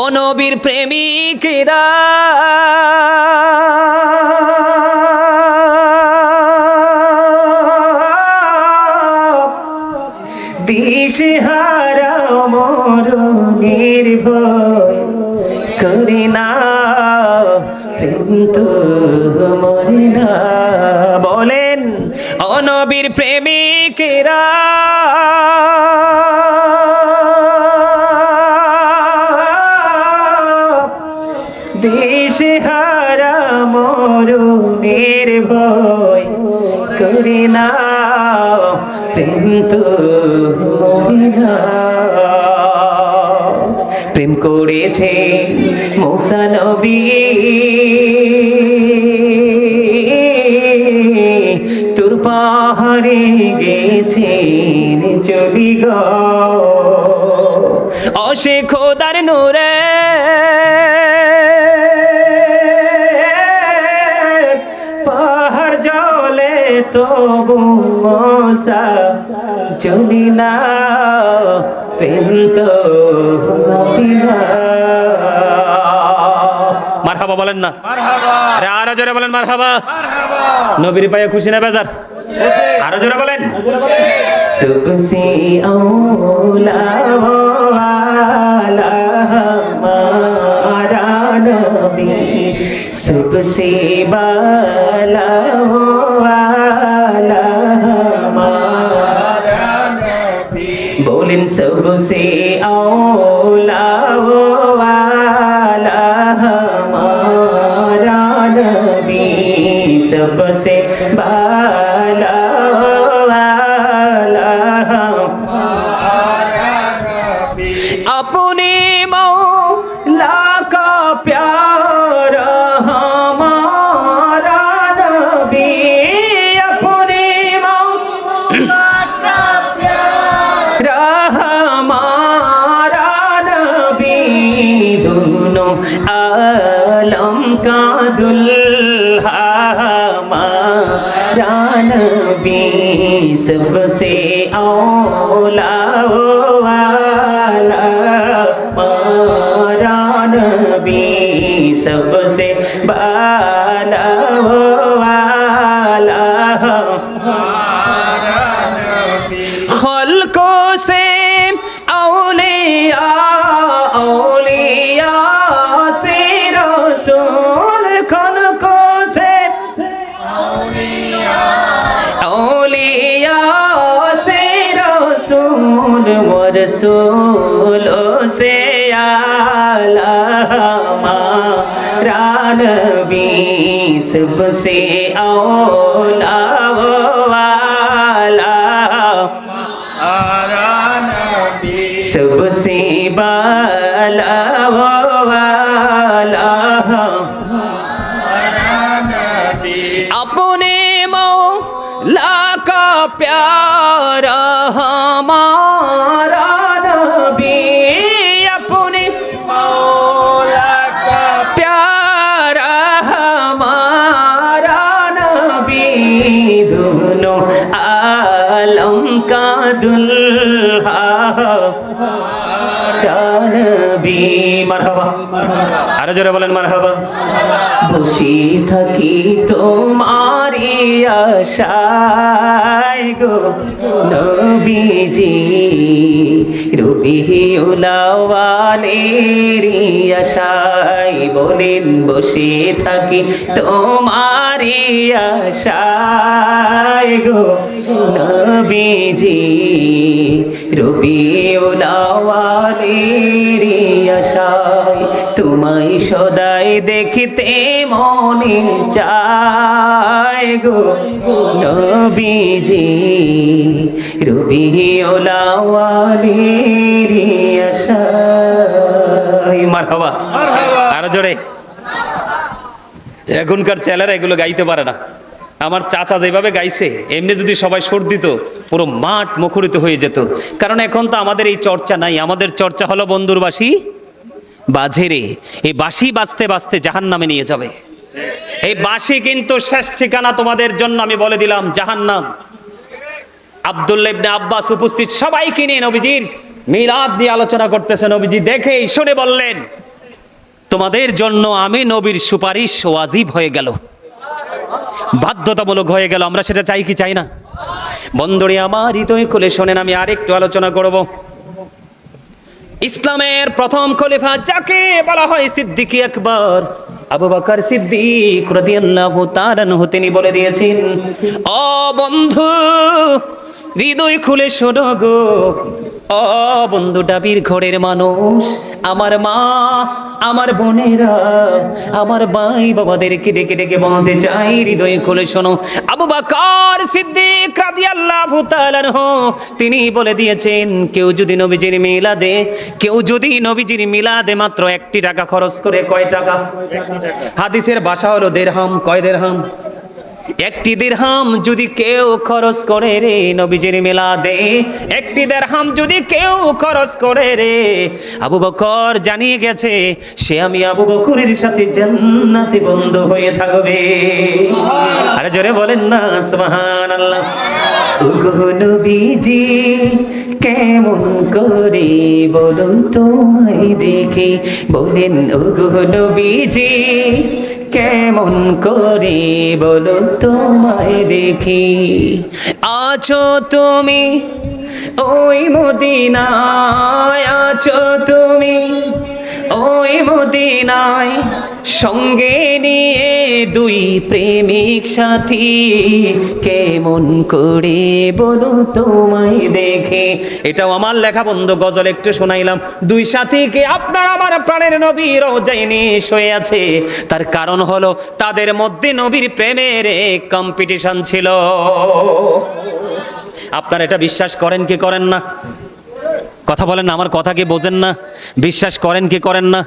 ও নবীর প্রেমিকেরা দিশহারা মরণের ভয় করি না, প্রেম তো মরে না। বলেন, অনবীর প্রেমিকেরা। না প্রেম তো প্রেম করেছে মৌসা নবী। তোর পাহাড়ে গেছে চলি গ অশে খোদার নোরে মোসা যদি না প্রেম তো মারহাবা বলেন না। আরে আরও জোরে বলেন মারহাবা। নবীর পায়ে খুশি না বেজার? আরও জোরে বলেন। সুবসি আউলা মারা নবী সুবসি বালা Guru Se. রসুল সে আলা নবী সবসে আওলা। দুলহা আরও জোরে বলেন মারহাবা। বসে থাকি তোমারি আশায় গো। নবীজি রবি উলাওয়ালেরি আশায় বলেন, বসে থাকি তোমারি আশায় গো। নবীজি রবি উলাওয়ালেরি আশায় তোমায় সদাই দেখিতে মনে চায় গো নবীজি। রবি ওলাওয়ালিরি মারহাবা। আরও জোরে। এখনকার ছেলেরা এগুলো গাইতে পারে না। আমার চাচা যেভাবে গাইছে, এমনি যদি সবাই সুর দিত পুরো মাঠ মুখরিত হয়ে যেত। কারণ এখন তো আমাদের এই চর্চা নাই। আমাদের চর্চা হলো বন্ধুর বাসি বাজেরে এই বাসি বাজতে বাজতে জাহান নামে নিয়ে যাবে। এই বাসি কিন্তু শেষ ঠিকানা তোমাদের জন্য আমি বলে দিলাম, জাহান্নাম। আব্দুল্লাহ ইবনে আব্বাস উপস্থিত সবাইকে নিয়ে নবীজির মিলাদ নিয়ে আলোচনা করতেছে নবীজি দেখে শুনে বললেন, তোমাদের জন্য আমি নবীর সুপারিশ ওয়াজিব হয়ে গেল। বাধ্যতামূলক হয়ে গেল। আমরা সেটা চাই কি চাই না? বন্ধুরে, আমার হৃদয় খুলে শোনেন, আমি আরেকটু আলোচনা করব। ইসলামের প্রথম খলিফা যাকে বলা হয় সিদ্দিকী একবার আবু বকর সিদ্দিক রাদিয়াল্লাহু তাআলা তিনি বলে দিয়েছেন, ও বন্ধু হৃদয় খুলে শোনো গো। ও বন্ধু ডাবির ঘরের মানুষ, আমার মা, আমার বোনেরা, আমার ভাই বাবাদেরকে ডেকে ডেকে বলতে চাই, হৃদয় খুলে শোনো। আবু বকর সিদ্দিক রাদিয়াল্লাহু তাআলা আনহু, তিনি বলে দিয়েছেন, কেউ যদি নবীজির মিলাদে, কেউ যদি নবীজির মিলাদে মাত্র একটি টাকা খরচ করে, কয় টাকা? হাদিসের ভাষা হলো দেড়হাম, কয় দেড়হাম? একটি দিরহাম যদি কেউ খরচ করে রে নবীজির মিলাদে একটি দিরহাম যদি কেউ খরচ করে রে আবু বকর জানিয়ে গেছে সে আমি আবু বকরের সাথে জান্নাতে বন্ধু হয়ে থাকবে। আরে জোরে বলেন না সুবহানাল্লাহ। ওগো নবীজি কেমন করে বলুন তোমায় দেখে। বলেন ওগো নবীজি কেমন করে বলো তোমায় দেখি? আছো তুমি ওই মদিনায় আছো তুমি ওই মদিনায় সঙ্গে নিয়ে দুই প্রেমিক সাথী। কেমন করে বলো তোমায় দেখে? এটাও আমার লেখা বন্ধু, গজল একটু শোনাইলাম। দুই সাথীকে আপনার আমার প্রাণের নবী রোজাই নিয়ে শুয়ে আছে। তার কারণ হলো, তাদের মধ্যে নবীর প্রেমের কম্পিটিশন ছিল। আপনারা এটা বিশ্বাস করেন কি করেন না? কথা বলেন আমার কথা কি বোঝেন না বিশ্বাস করেন কি করেন না?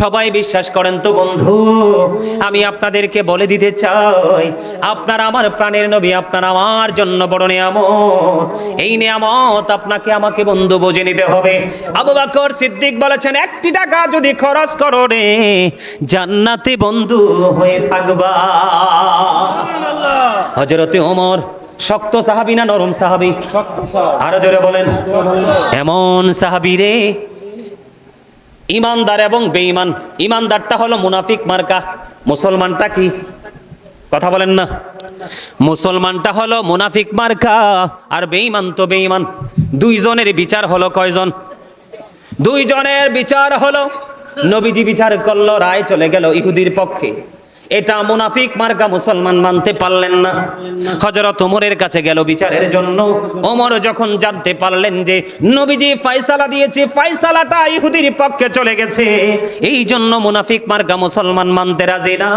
সবাই বিশ্বাস করেন তো বন্ধু আমি আপনাদেরকে বলে দিতে চাই আপনার আমার প্রাণের নবী আপনার আমার জন্য বড় নিয়ামত। এই নিয়ামত আপনাকে আমাকে বন্ধু বুঝে নিতে হবে। আবু বকর সিদ্দিক বলেছেন একটি টাকা যদি খরচ করো রে জান্নাতে বন্ধু হয়ে থাকবা। হজরতে ওমর শক্ত সাহাবি না নরম সাহাবি? আরও জোরে বলেন। এমন সাহাবি রে, ইমানদার এবং বেঈমান। ইমানদারটা হলো মুনাফিক মার্কা। মুসলমানটা কি? কথা বলেন না। মুসলমানটা হলো মুনাফিক মার্কা আর বেঈমান তো বেঈমান। দুইজনের বিচার হলো কয়জন? দুইজনের বিচার হলো নবীজি বিচার করল, রায় চলে গেল ইহুদির পক্ষে। এটা মুনাফিক মার্কা মুসলমান মানতে পারলেন না। হজরত ওমরের কাছে গেল বিচারের জন্য। ওমর যখন জানতে পারলেন যে নবীজি ফাইসালা দিয়েছে ফাইসালাটা ইহুদির পক্ষে চলে গেছে। এই জন্য মুনাফিক মার্কা মুসলমান মানতে রাজি না।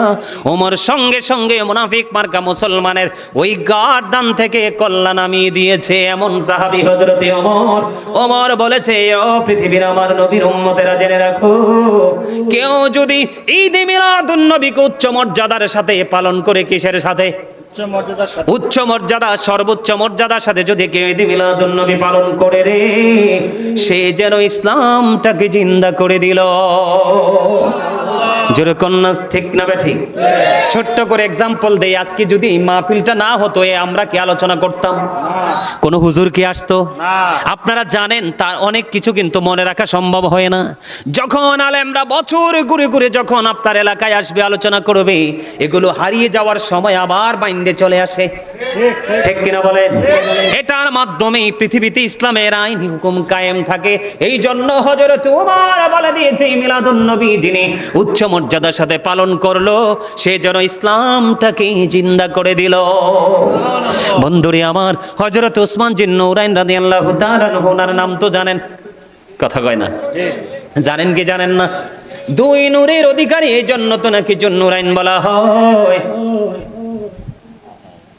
ওমর সঙ্গে সঙ্গে মুনাফিক মার্কা মুসলমানের ওই গার্দান থেকে কল্যাণ নামিয়ে দিয়েছে এমন সাহাবি হজরতে ওমর। ওমর বলেছে, ও পৃথিবীর আমার নবীর উম্মতেরা জেনে রাখো, কেউ যদি ঈদ মিলাদুন নবীকে উচ্চ মর্যাদার সাথে পালন করে কিসের সাথে? উচ্চ মর্যাদা সর্বোচ্চ মর্যাদার সাথে যদি কেউ ঈদ মিলাদুন নবী পালন করে রে সে যেন ইসলামটাকে জিন্দা করে দিল। জোরে কন্যা ঠিক না ঠিক ছোট্ট করে এক্সাম্পল দেই আজকে যদি মাহফিলটা না হতো এ আমরা কি আলোচনা করতাম? কোন হুজুর কি আসতো? আপনারা জানেন তার অনেক কিছু কিন্তু মনে রাখা সম্ভব হয় না। যখন আলেমরা বছর ঘুরে ঘুরে যখন আপনার এলাকায় আসবে আলোচনা করবে এগুলো হারিয়ে যাওয়ার সময় আবার বাইন্ডে চলে আসে। ঠিক কিনা বলেন? এটার মাধ্যমে পৃথিবীতে ইসলামের আইন হুকুম কায়েম থাকে। এই জন্য হজরত উমার বলে দিয়েছে মিলাদুন নবী যিনি উচ্চ মর্যাদার সাথে পালন করল, সে যেন ইসলামটাকে জিন্দা করে দিল। বন্ধুরে আমার হজরত ওসমান জিন নৌরাইন রাদিয়াল্লাহু তাআলা ওনার নাম তো জানেন। কথা কয় না? জানেন কি জানেন না? দুই নূরের অধিকারী, এই জন্য তো নাকি জন্নুরাইন বলা হয়।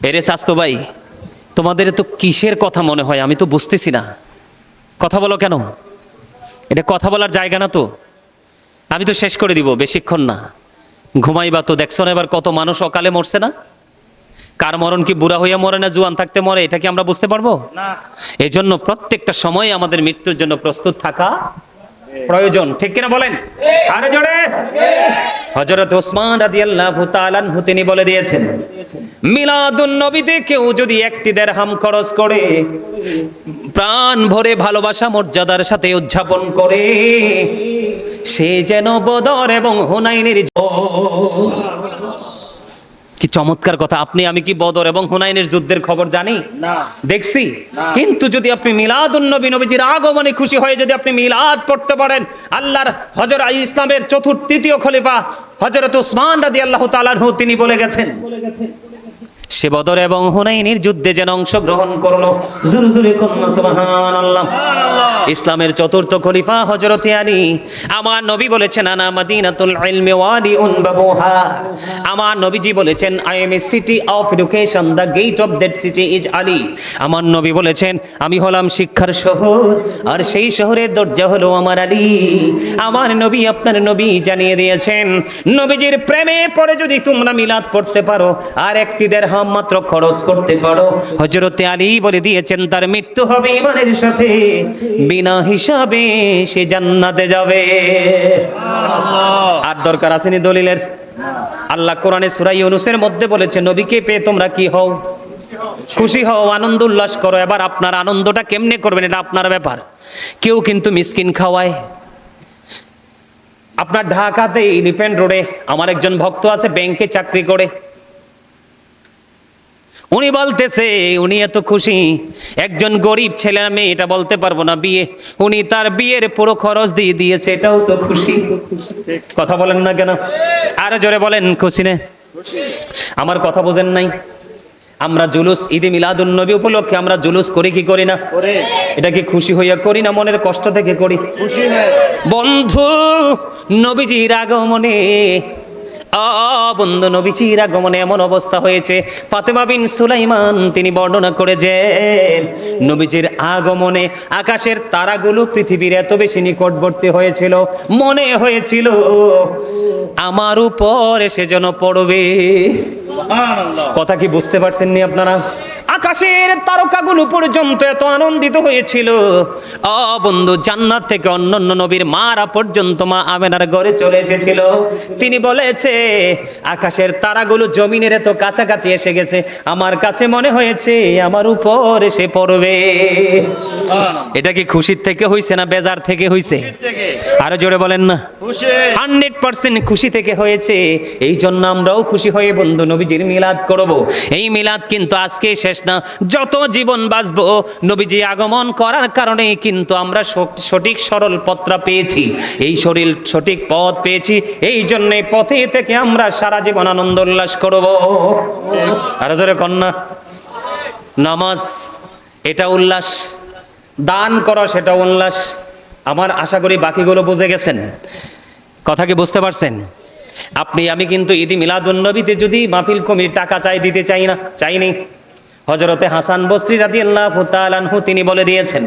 এরে স্বাস্থ্য ভাই, তোমাদের তো কিসের কথা মনে হয়? আমি তো বুঝতেছি না। কথা বলো কেন? এটা কথা বলার জায়গা না তো? আমি তো শেষ করে দিব বেশিক্ষণ না। ঘুমাইবা তো দেখছ না এবার কত মানুষ অকালে মরছে না? কার মরণ কি বুড়া হইয়া মরে না জুয়ান থাকতে মরে এটা কি আমরা বুঝতে পারব? এই জন্য প্রত্যেকটা সময় আমাদের মৃত্যুর জন্য প্রস্তুত থাকা প্রয়োজন। ঠিক কিনা বলেন? আরে জোরে? হযরত ওসমান রাদিয়াল্লাহু তাআলা তিনি বলে দিয়েছেন মিলাদুন নবীতে কেউ যদি একটি দেড়হাম খরচ করে প্রাণ ভরে ভালোবাসা মর্যাদার সাথে উদযাপন করে সে যেন বদর এবং হুনাইনের কি চমৎকার কথা আপনি আমি কি বদর এবং হুনাইনের যুদ্ধের খবর জানি? না। দেখছি। কিন্তু যদি আপনি মিলাদুন নবী নবীজির আগমনে খুশি হয়ে যদি আপনি মিলাদ পড়তে পারেন আল্লাহর হজর আই ইসলামের চতুর্থ তৃতীয় খলিফা হজরত উসমান রাদি আল্লাহ তালানহু তিনি বলে গেছেন। বলে গেছেন। সে বদর এবং হুনাইনের যুদ্ধে যেন অংশগ্রহণ করল। জোরে জোরে কন্যা সুবহানাল্লাহ। ইসলামের চতুর্থ খলিফা হযরত আলী। আমার নবী বলেছেন আনা মাদিনাতুল ইলমি ওয়াদিউন বাবুহা। আমার নবীজি বলেছেন I am a city of education the gate of that city is Ali আমার নবী বলেছেন আমি হলাম শিক্ষার শহর আর সেই শহরের দরজা হলো আমার আলী। আমার নবী আপনার নবী জানিয়ে দিয়েছেন নবীজির প্রেমে পড়ে যদি তোমরা মিলাদ পড়তে পারো আর একটি দেড়হাম মাত্র খরচ করতে পারো। হজরতে আলী বলে দিয়েছেন, তার মৃত্যু হবে ইমানের সাথে। বিনা হিসাবে সে জান্নাতে যাবে। আর দরকার আসেনি দলিলের। আল্লাহ কোরআনে সুরাই অনুসের মধ্যে বলেছে, নবীকে পেয়ে তোমরা কি হও? খুশি হও, আনন্দ উল্লাস করো। এবার আপনার আনন্দটা কেমনে করবেন, এটা আপনার ব্যাপার। কেউ কিন্তু মিসকিন খাওয়ায়। আপনার ঢাকাতে ইলিফ্যান্ট রোডে আমার একজন ভক্ত আছে, ব্যাংকে চাকরি করে। উনি বলতেছে উনি এত খুশি। একজন গরিব ছেলে আর মেয়ে এটা বলতে পারব না বিয়ে। উনি তার বিয়ের পুরো খরচ দিয়ে দিয়েছে এটাও তো খুশি। কথা বলেন না কেন? আরও জোরে বলেন খুশি নে। আমার কথা বোঝেন নাই। আমরা জুলুস ঈদে মিলাদুন নবী উপলক্ষে আমরা জুলুস করি কি করি না? করে। এটা কি খুশি হইয়া করি না মনের কষ্ট থেকে করি? বন্ধু নবীজির আগমনে বন্ধু নবীজির আগমনে এমন অবস্থা হয়েছে। ফাতেমা বিন সুলাইমান তিনি বর্ণনা করেছেন নবীজির আগমনে আকাশের তারাগুলো পৃথিবীর এত বেশি নিকটবর্তী হয়েছিল মনে হয়েছিল আমার উপর এসে যেন পড়বে। কথা কি বুঝতে পারছেন নি আপনারা? আকাশের তারকাগুলো পর্যন্ত এত আনন্দিত হয়েছিল। অ বন্ধু জান্নাত থেকে অন্যান্য নবীর মারা পর্যন্ত মা আমেনার ঘরে চলে এসেছিল। তিনি বলেছে আকাশের তারাগুলো জমিনের এত কাছাকাছি এসে গেছে। আমার কাছে মনে হয়েছে আমার উপর এসে পড়বে। এটা কি খুশির থেকে হইছে না বেজার থেকে হইছে? আরও জোরে বলেন না। খুশি। হান্ড্রেড পার্সেন্ট খুশি থেকে হয়েছে। এই জন্য আমরাও খুশি হয়ে বন্ধু নবীজির মিলাদ করব। এই মিলাদ কিন্তু আজকে শেষ না যত জীবন বাঁচবো, নবীজি আগমন করার কারণে কিন্তু আমরা সঠিক সরল পত্রা পেয়েছি। এই শরীর সঠিক পথ পেয়েছি, এই জন্য পথে থেকে আমরা সারা জীবন আনন্দ উল্লাস করব। আরও জোরে কন্যা নামাজ, এটা উল্লাস, দান করা, সেটা উল্লাস। আমার আশা করি বাকিগুলো বুঝে গেছেন। কথা কি বুঝতে পারছেন? আপনি, আমি কিন্তু ঈদি মিলাদুন্নবীতে যদি মাহফিল কমিটি টাকা চাই, দিতে চাই না, চাইনি। হজরতে হাসান বস্ত্রী রাদি আল্লাহ তালানহু তিনি বলে দিয়েছেন,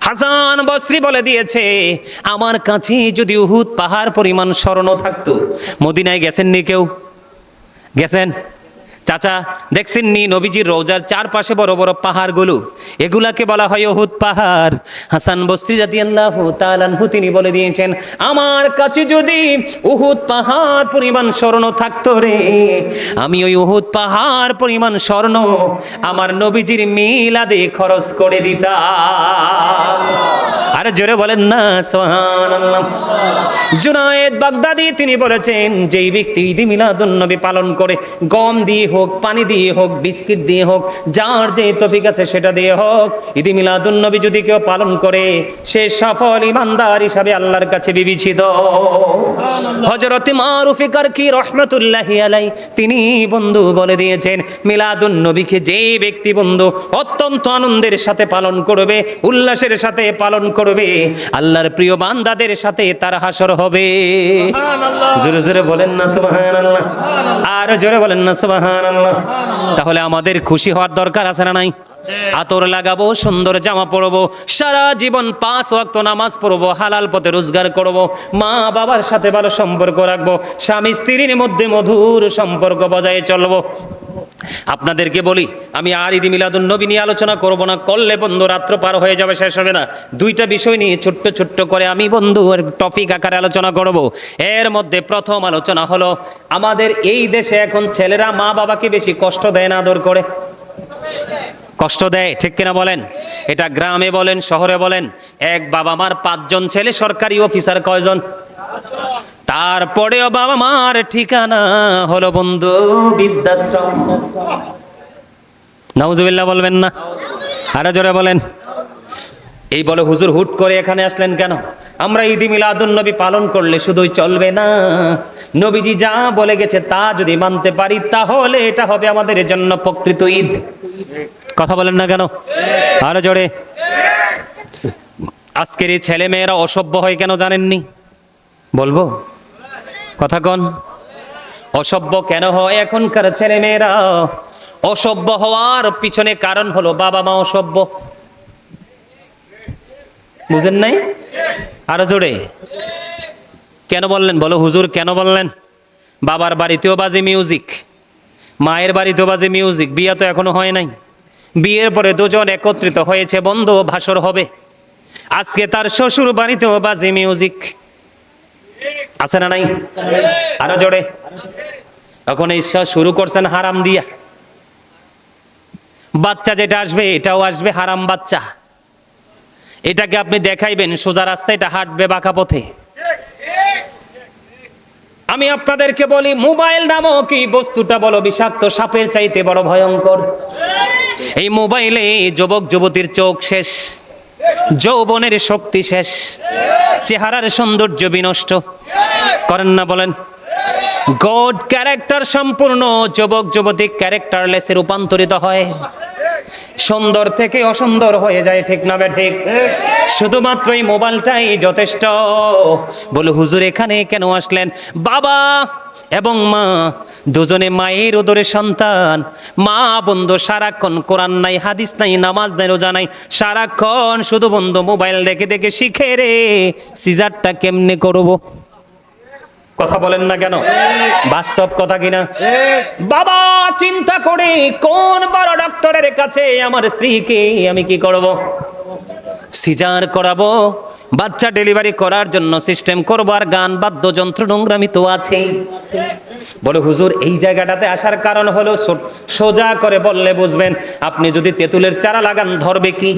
হাসান বস্ত্রী বলে দিয়েছে, আমার কাছে যদি উহুদ পাহাড় পরিমাণ স্মরণ থাকতো, মদিনায় গেছেন নি কেউ? গেছেন? চাচা দেখছেন নি নবীজির রোজার চারপাশে বড় বড় পাহাড়গুলো? এগুলাকে বলা হয় ওহুদ পাহাড়। হাসান বস্তি জাতি আল্লাহ তালানহু তিনি বলে দিয়েছেন, আমার কাছে যদি উহুদ পাহাড় পরিমাণ স্বর্ণ থাকতো রে, আমি ওই উহুদ পাহাড় পরিমাণ স্বর্ণ আমার নবীজির মিলাদে খরচ করে দিতাম। আরে জোরে বলেন না, সুবহানাল্লাহ। জুনায়েদ বাগদাদি, তিনি বলেছেন, যেই ব্যক্তি ঈদ মিলাদুন নবী পালন করে, গম দিয়ে হোক, পানি দিয়ে হোক, বিস্কিট দিয়ে হোক, যার যে তফিক আছে সেটা দিয়ে হোক, ঈদ মিলাদুন নবী যদি কেউ পালন করে, সে সফল ইমানদার হিসাবে আল্লাহর কাছে বিবেচিত। হযরত মারুফিকার কি রহমাতুল্লাহি আলাই তিনি বন্ধু বলে দিয়েছেন মিলাদুন নবীকে যে ব্যক্তি বন্ধু অত্যন্ত আনন্দের সাথে পালন করবে, উল্লাসের সাথে পালন করবে আল্লাহর প্রিয় বান্দাদের সাথে তার হাসর হবে। জোরে জোরে বলেন না সুবহানাল্লাহ। আর জোরে বলেন না সুবহানাল্লাহ। তাহলে আমাদের খুশি হওয়ার দরকার আছে না নাই? আতর লাগাবো সুন্দর জামা পরবো সারা জীবন পাঁচ ওয়াক্ত নামাজ পড়ব হালাল পথে রোজগার করব মা বাবার সাথে ভালো সম্পর্ক রাখব স্বামী স্ত্রীর মধ্যে মধুর সম্পর্ক বজায় চলবো। আপনাদেরকে বলি, আমি আর ঈদি মিলাদুন নবী নিয়ে আলোচনা করব না, করলে বন্ধু রাত্র পার হয়ে যাবে, শেষ হবে না। দুইটা বিষয় নিয়ে ছোট্ট ছোট্ট করে আমি বন্ধু টপিক আকারে আলোচনা করব। এর মধ্যে প্রথম আলোচনা হলো, আমাদের এই দেশে এখন ছেলেরা মা বাবাকে বেশি কষ্ট দেয় না আদর করে? কষ্ট দেয়, ঠিক কিনা বলেন? এটা গ্রামে বলেন, শহরে বলেন, এক বাবা মার পাঁচজন ছেলে, সরকারি অফিসার কয়জন? তারপরেও বাবা মার ঠিকানা হলো বন্ধু বৃদ্ধাশ্রম। নাউজুবিল্লাহ বলবেন না? আরও জোরে বলেন। এই বলে হুজুর হুট করে এখানে আসলেন কেন? আমরা ঈদ মিলাদুন নবী পালন করলে শুধুই চলবে না। নবীজি যা বলে গেছে তা যদি মানতে পারি, তাহলে এটা হবে আমাদের জন্য প্রকৃত ঈদ। কথা বলেন না কেন? আরও জোরে। আজকের এই ছেলে মেয়েরা অসভ্য হয় কেন জানেননি? বলব? কথা কন। অসভ্য কেন হয় এখনকার ছেলে মেয়েরা অসভ্য হওয়ার পিছনে কারণ হলো বাবা মা অসভ্য। বুঝেন নাই? আরও জোরে। কেন বললেন? বলো, হুজুর, কেন বললেন? বাবার বাড়িতেও বাজে মিউজিক। মায়ের বাড়িতেও বাজে মিউজিক। বিয়ে তো এখনও হয় নাই। বিয়ের পরে দুজন একত্রিত হয়েছে, বন্ধ ভাসর হবে। আজকে তার শ্বশুর বাড়িতেও বাজে মিউজিক। আছে না নাই? আরও জোরে। এখন ঈশ্বর শুরু করছেন হারাম দিয়া। বাচ্চা যেটা আসবে, এটাও আসবে হারাম বাচ্চা। এটাকে আপনি দেখাইবেন, সোজা রাস্তায় এটা হাঁটবে বাঁকা পথে। আমি আপনাদেরকে বলি, মোবাইল নামক এই বস্তুটা বলো, বিষাক্ত সাপের চাইতে বড় ভয়ঙ্কর। এই মোবাইলে যুবক যুবতীর চোখ শেষ, যৌবনের শক্তি শেষ, চেহারার সৌন্দর্য বিনষ্ট। করেন না বলেন গড ক্যারেক্টার সম্পূর্ণ যুবক যুবতী ক্যারেক্টারলেসে রূপান্তরিত হয়। সুন্দর থেকে অসুন্দর হয়ে যায়, ঠিক না বে ঠিক? শুধুমাত্র এই মোবাইলটাই যথেষ্ট। বলে হুজুর এখানে কেন আসলেন? বাবা! এবং মা, দুজনে মায়ের ওদরে সন্তান। মা, বন্ধু, সারাক্ষণ কোরআন নাই, হাদিস নাই, নামাজ নাই, রোজা নাই, সারাক্ষণ শুধু বন্ধু মোবাইল দেখে দেখে শিখে রে, সিজারটা কেমনে করব? কথা বলেন না কেন? বাস্তব কথা কিনা? বাবা, চিন্তা করে কোন বড় ডক্টরের কাছে আমার স্ত্রীকে আমি কি করব? সিজার করাবো? বাচ্চা ডেলিভারি করার জন্য সিস্টেম করবার গান বাদ্যযন্ত্র নোংরামি তো আছেই। বলে হুজুর এই জায়গাটাতে আসার কারণ হলো সোজা করে বললে বুঝবেন আপনি যদি তেঁতুলের চারা লাগান ধরবে কি?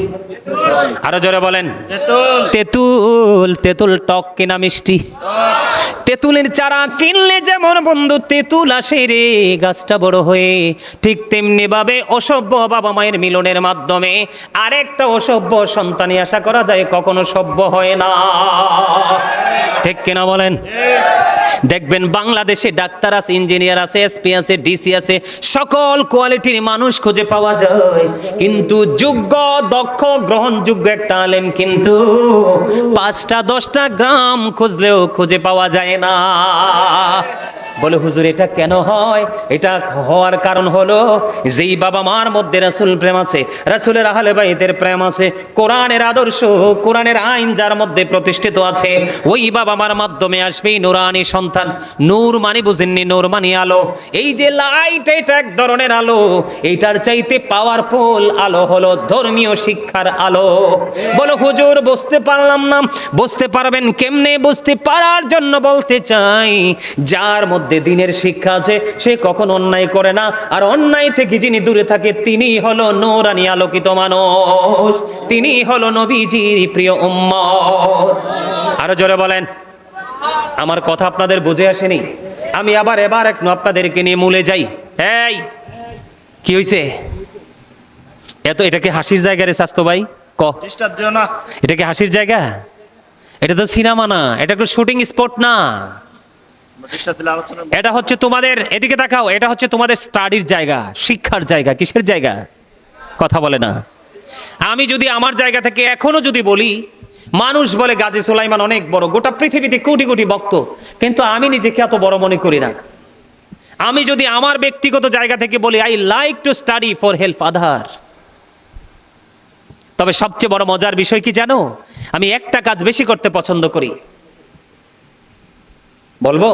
আরও জোরে বলেন তেতুল। তেঁতুল টক কিনা মিষ্টি? তেঁতুলের চারা কিনলে যেমন বন্ধু তেঁতুল আসে রে গাছটা বড় হয়ে। ঠিক তেমনি ভাবে অসভ্য বাবা মায়ের মিলনের মাধ্যমে আরেকটা অসভ্য সন্তানই আশা করা যায় কখনো সভ্য হয় না। ঠিক কিনা বলেন? দেখবেন বাংলাদেশে ডাক্তার আছে ইঞ্জিনিয়ার আছে এসপি আছে ডিসি আছে, সকল কোয়ালিটির মানুষ খুঁজে পাওয়া যায়। কিন্তু যোগ্য, দক্ষ, গ্রহণযোগ্য একটা আলেম কিন্তু পাঁচটা, দশটা গ্রাম খুঁজলেও খুঁজে পাওয়া যায় না। বলে, হুজুর, এটা কেন হয়? এটা হওয়ার কারণ হলো যেই বাবা মার মধ্যে রাসূল প্রেম আছে, রাসূলের আহলে বাইতের প্রেম আছে, কোরআনের আদর্শ, কোরআনের আইন যার মধ্যে প্রতিষ্ঠিত আছে, ওই বাবা মার মাধ্যমে আসবে এই নুরানি সন্তান। নূর মানি বুঝেননি নূর মানি আলো। এই যে লাইট এটা এক ধরনের আলো। এইটার চাইতে পাওয়ারফুল আলো হলো ধর্মীয় শিক্ষার আলো। বলো, হুজুর, বুঝতে পারলাম না। বুঝতে পারবেন কেমনে? বুঝতে পারার জন্য বলতে চাই, যার মধ্যে দিনের শিক্ষা আছে, সে কখন অন্যায় করে না। আর অন্যায় থেকে যিনি দূরে থাকে, তিনি হলো নোরানি আলোকিত মানুষ। তিনি হলো নবীজির প্রিয় উম্মত। আরও জোরে বলেন। আমার কথা আপনাদের বুঝে আসেনি? আমি আবার এবার এক আপনাদেরকে নিয়ে মূলে যাই। এই কি হয়েছে এত এটাকে হাসির জায়গা রে স্বাস্থ্য ভাই? ক? না। এটা কি হাসির জায়গা? এটা তো সিনেমা না এটা একটা শুটিং স্পট না। এটা হচ্ছে তোমাদের এদিকে দেখাও এটা হচ্ছে তোমাদের স্টাডির জায়গা শিক্ষার জায়গা কিসের জায়গা? কথা বলে না। আমি যদি আমার জায়গা থেকে এখনও যদি বলি মানুষ বলে গাজী সুলাইমান অনেক বড়, গোটা পৃথিবীতে কোটি কোটি ভক্ত, কিন্তু আমি নিজেকে এত বড় মনে করি না। আমি যদি আমার ব্যক্তিগত জায়গা থেকে বলি I like to study for help আধার তবে সবচেয়ে বড় মজার বিষয় কি জানো? আমি একটা কাজ বেশি করতে পছন্দ করি। বলব?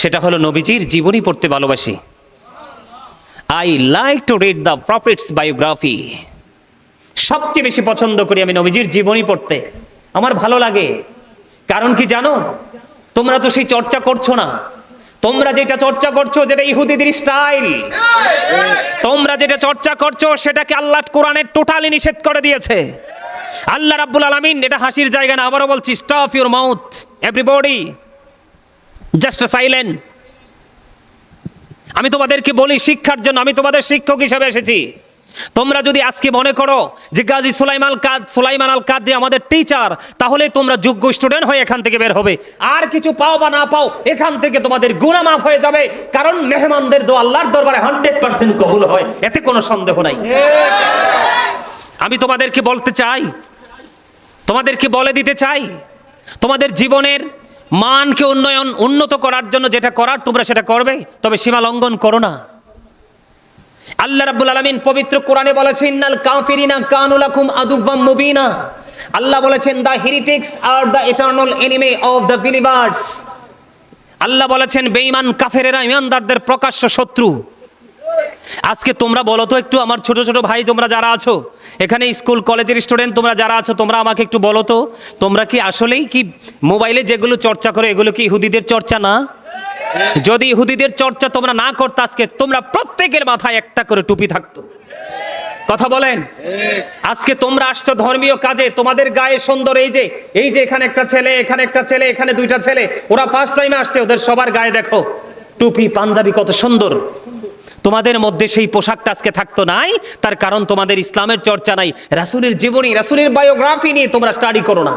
সেটা হলো নবীজির জীবনী পড়তে ভালোবাসি। I like to read the prophet's biography সবচেয়ে বেশি পছন্দ করি আমি নবীজির জীবনী পড়তে। আমার ভালো লাগে। কারণ কি জানো? তোমরা তো সেই চর্চা করছ না। তোমরা যেটা চর্চা করছ যেটা ইহুদিদের স্টাইল। তোমরা যেটা চর্চা করছ সেটাকে আল্লাহ কোরআনে টোটালি নিষেধ করে দিয়েছে। আল্লাহ রাব্বুল আলামিন, এটা হাসির জায়গা না, আবারও বলছি stop your mouth everybody just silent আমি তোমাদেরকে বলি, শিক্ষার জন্য, আমি তোমাদের শিক্ষক হিসেবে এসেছি। তোমরা যদি আজকে মনে করো যে গাজী সুলাইমান কাদ সুলাইমান আল কাদ আমাদের টিচার তাহলে তোমরা যোগ্য স্টুডেন্ট হয়ে এখান থেকে বের হবে। আর কিছু পাও বা না পাও, এখান থেকে তোমাদের গুণা মাফ হয়ে যাবে। কারণ মেহমানদের দো আল্লাহর দরবারে হান্ড্রেড পার্সেন্ট কবুল হয়, এতে কোনো সন্দেহ নাই। আমি তোমাদেরকে বলতে চাই, তোমাদেরকে বলে দিতে চাই, তোমাদের জীবনের মানকে উন্নয়ন উন্নত করার জন্য যেটা করার তোমরা সেটা করবে, তবে সীমা লঙ্ঘন করো না। আল্লাহ রাব্বুল আলামিন পবিত্র কোরআনে বলেছেন, ইন্নাল কাফিরিনা কানু লাকুম আদুওয়াম মুবিনা। আল্লাহ বলেছেন the heretics are the eternal enemy of the believers. Allah বলেছেন, বেঈমান কাফেরেরা, ইমানদারদের প্রকাশ্য শত্রু। আজকে তোমরা বলো তো একটু, আমার ছোট ছোট ভাই, তোমরা যারা আছো, এখানে স্কুল, কলেজের স্টুডেন্ট, তোমরা যারা আছো, তোমরা আমাকে একটু বলো তো, তোমরা কি আসলেই কি মোবাইলে যেগুলো চর্চা করো, এগুলো কি ইহুদিদের চর্চা না? যদি ইহুদিদের চর্চা তোমরা না করতে আজকে, তোমরা প্রত্যেকের মাথায় একটা করে টুপি থাকতো। কথা বলেন? আজকে তোমরা আসছো ধর্মীয় কাজে, তোমাদের গায়ে সুন্দর এই যে এই যে এখানে একটা ছেলে, এখানে একটা ছেলে, এখানে দুইটা ছেলে, ওরা ফার্স্ট টাইমে আসছে, ওদের সবার গায়ে দেখো, টুপি, পাঞ্জাবি কত সুন্দর। তোমাদের মধ্যে সেই পোশাকটা আজকে থাকতো নাই, তার কারণ তোমাদের ইসলামের চর্চা নাই। রাসূলের জীবনী, রাসূলের বায়োগ্রাফি নিয়ে তোমরা স্টাডি করো না।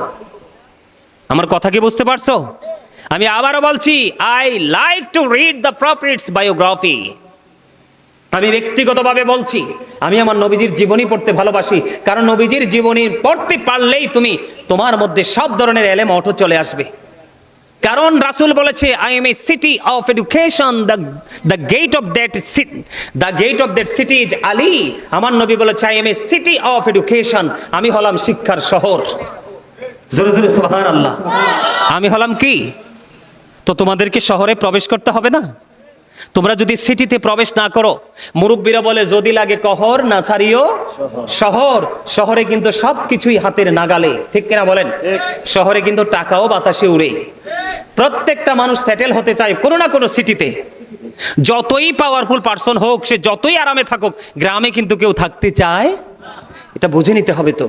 আমার কথা কি বুঝতে পারছ? আমি আবারও বলছি I like to read the prophet's biography আমি ব্যক্তিগতভাবে বলছি, আমি আমার নবীজির জীবনী পড়তে ভালোবাসি, কারণ নবীজির জীবনী পড়তে পারলেই তুমি তোমার মধ্যে সব ধরনের এলেম অটো চলে আসবে। কারণ রাসূল বলেছে I am a city of education the the gate of that the gate of that city is Ali আমার নবী বলেছে I am a city of education আমি হলাম শিক্ষার শহর। জোরে জোরে সুবহান আল্লাহ আমি হলাম কি? তো তোমাদেরকে শহরে প্রবেশ করতে হবে না? তোমরা যদি সিটিতে প্রবেশ না করো, মুরব্বীরা বলে, যদি লাগে কহর না ছাড়িও শহর। শহরে কিন্তু সব কিছুই হাতের নাগালে। ঠিক কিনা বলেন? শহরে কিন্তু টাকাও বাতাসে উড়ে। প্রত্যেকটা মানুষ সেটেল হতে চায় কোনো না কোনো সিটিতে। যতই পাওয়ারফুল পার্সন হোক, সে যতই আরামে থাকুক, গ্রামে কিন্তু কেউ থাকতে চায়? এটা বুঝে নিতে হবে তো।